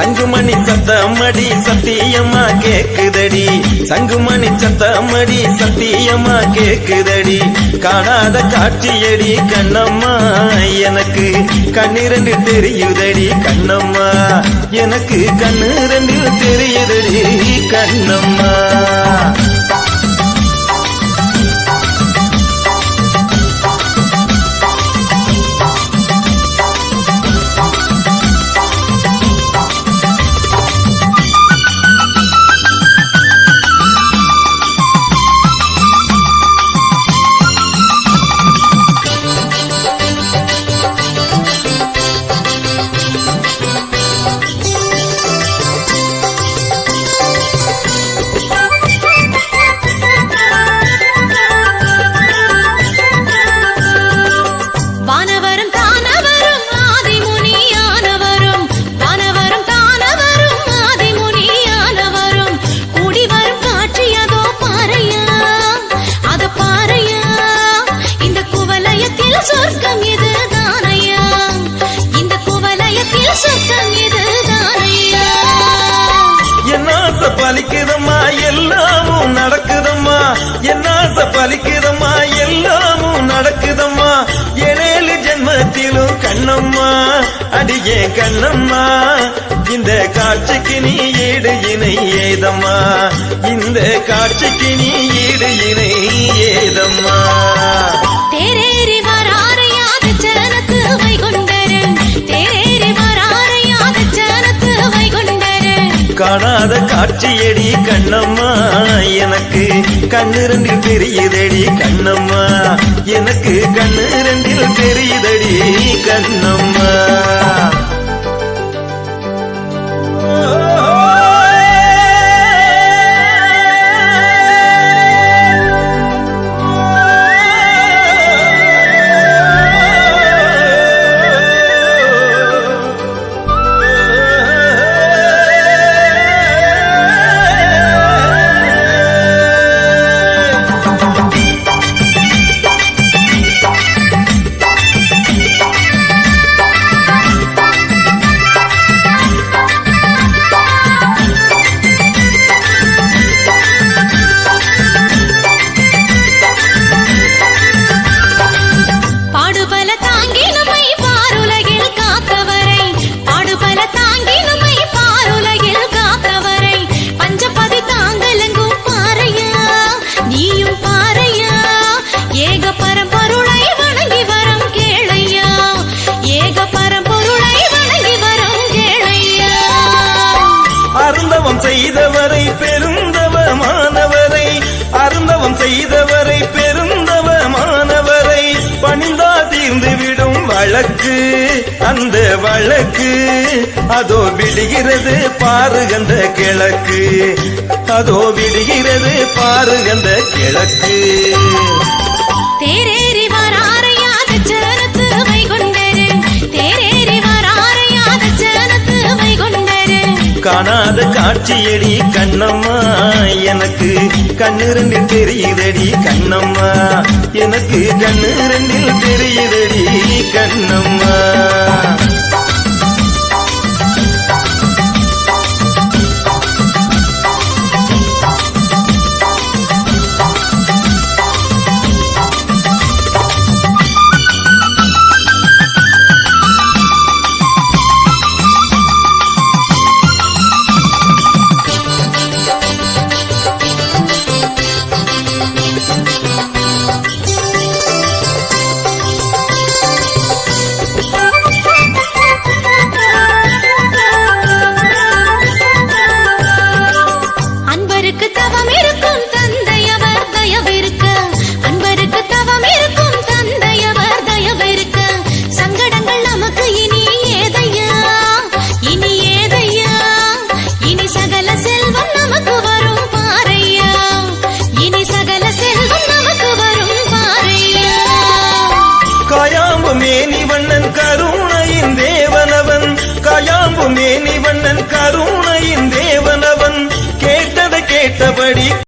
சங்குமணி சத்தமடி சத்தியமா கேக்குதடி. சங்குமணி சத்தமடி சத்தியமா கேக்குதடி. காணாத காட்சியடி கண்ணம்மா எனக்கு கண்ணு ரெண்டு தெரியுதடி கண்ணம்மா. எனக்கு கண்ணு ரெண்டு தெரியுதடி கண்ணம்மா. என்னாச பலிக்குதம்மா எல்லாமும் நடக்குதம்மா. என்னாச பலிக்குதம்மா எல்லாமும் நடக்குதம்மா. ஏழேழு ஜென்மத்திலும் கண்ணம்மா அடியே கண்ணம்மா. இந்த காட்சிக்கு நீ ஈடு இணை ஏதம்மா. இந்த காட்சிக்கு நீ ஈடு இணை ஏதம்மா. காணாத காட்சியடி கண்ணம்மா. எனக்கு கண்ணு ரெண்டில் தெரியுதடி கண்ணம்மா. எனக்கு கண்ணு ரெண்டில் தெரியுதடி கண்ணம்மா. அருந்தவம் செய்தவரை பெருந்தவமானவரை அருந்தவம் செய்தவரை பெருந்தவமானவரை பணிந்தா தீர்ந்து விடும் வழக்கு அந்த வழக்கு அதோ விடுகிறது பாருகந்த கிழக்கு அதோ விடுகிறது பாருகந்த கிழக்கு. காணாத காட்சியடி கண்ணம்மா. எனக்கு கண்ணு ரெண்டில் தெரியுதடி கண்ணம்மா. எனக்கு கண்ணு ரெண்டில் தெரியுதடி கண்ணம்மா. காயாம்பு மேனி வண்ணன் கருணையின் தேவனவன். காயாம்பு மேனி வண்ணன் கருணையின் தேவனவன். கேட்டதை கேட்டபடி